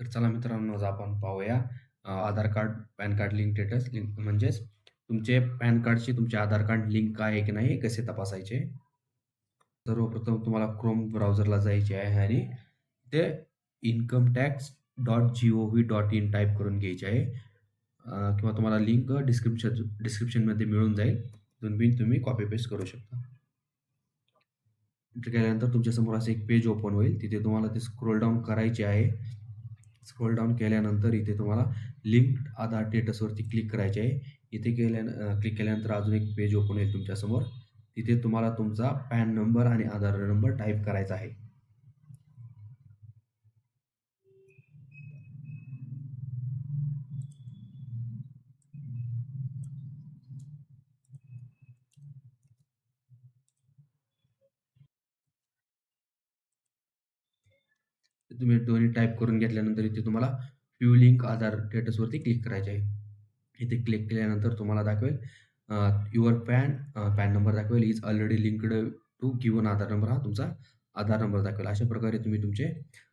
तर चला मित्रांनो आज आपण पाहूया Aadhaar card, PAN card link status link म्हणजेच तुमचे पॅन कार्डशी तुमचे आधार कार्ड लिंक आहे की नाही कसे तपासायचे. सर्वप्रथम तुम्हाला क्रोम ब्राउझरला जायचे आहे आणि ते income tax dot G O V dot in type करून घ्यायचे आहे. किंवा तुम्हाला लिंक डिस्क्रिप्शन डिस्क्रिप्शनमध्ये मिळून जाईल. तुम्ही तुम्ही कॉपी पेस्ट करू शकता. एंटर केल्यानंतर तुमच्यासमोर असं एक पेज ओपन होईल. तिथे तुम्हाला ते स्क्रोल डाउन करायचे आहे. स्क्रोल डाऊन केल्यानंतर इथे तुम्हाला लिंक्ड आधार स्टेटसवरती क्लिक करायचे आहे. इथे केल्या क्लिक केल्यानंतर अजून एक पेज ओपन होईल तुमच्यासमोर. तिथे तुम्हाला तुमचा पॅन नंबर आणि आधार नंबर टाईप करायचा आहे. तुम्ही दोन्ही टाईप करून घेतल्यानंतर इथे तुम्हाला फ्यू लिंक आधार स्टेटसवरती क्लिक करायचे आहे. इथे क्लिक केल्यानंतर तुम्हाला दाखवेल युअर पॅन पॅन नंबर दाखवेल is already linked to given Aadhaar number हा तुमचा आधार नंबर दाखवेल. अशा प्रकारे तुम्ही तुमचे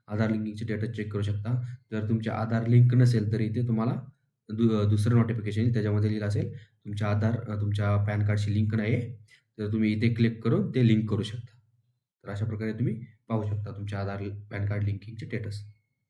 आधार लिंकिंगचे स्टेटस चेक करू शकता. जर तुमचे आधार लिंक नसेल तर इथे तुम्हाला दु दुसरं नोटिफिकेशन येईल. त्याच्यामध्ये लिहिलं असेल तुमच्या आधार तुमच्या पॅन कार्डशी लिंक नाही आहे. तर तुम्ही इथे क्लिक करून ते लिंक करू शकता. तर अशा प्रकारे तुम्ही पाहू शकता तुमच्या आधार पॅन कार्ड लिंकिंगचे स्टेटस.